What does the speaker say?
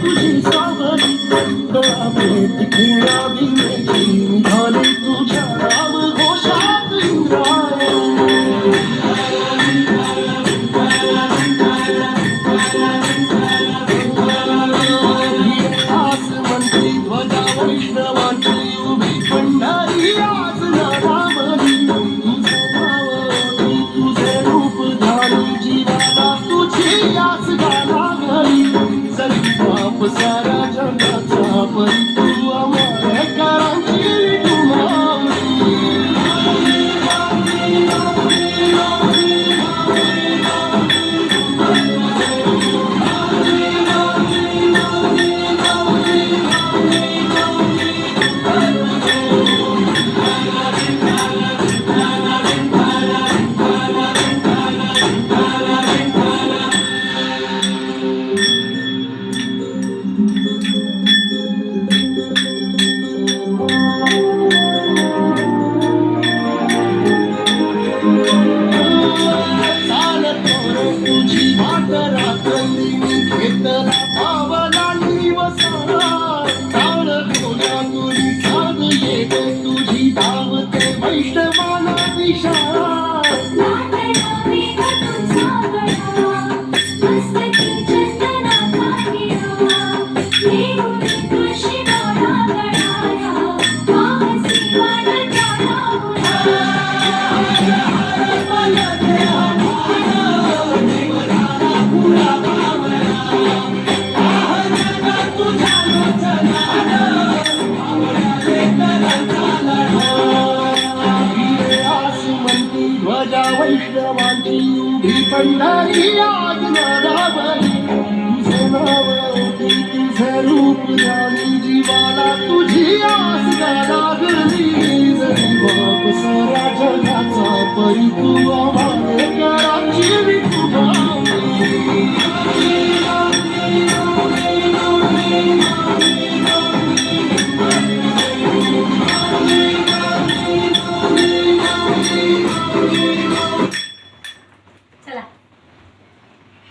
तुझी सावली खेळावी माझ्या वैष्णवांची उभी पंढरी आज नरावरी तुझे नाव तुझे रूप झाली जीवाला तुझी आस लागली जरी बाप साऱ्या परी तू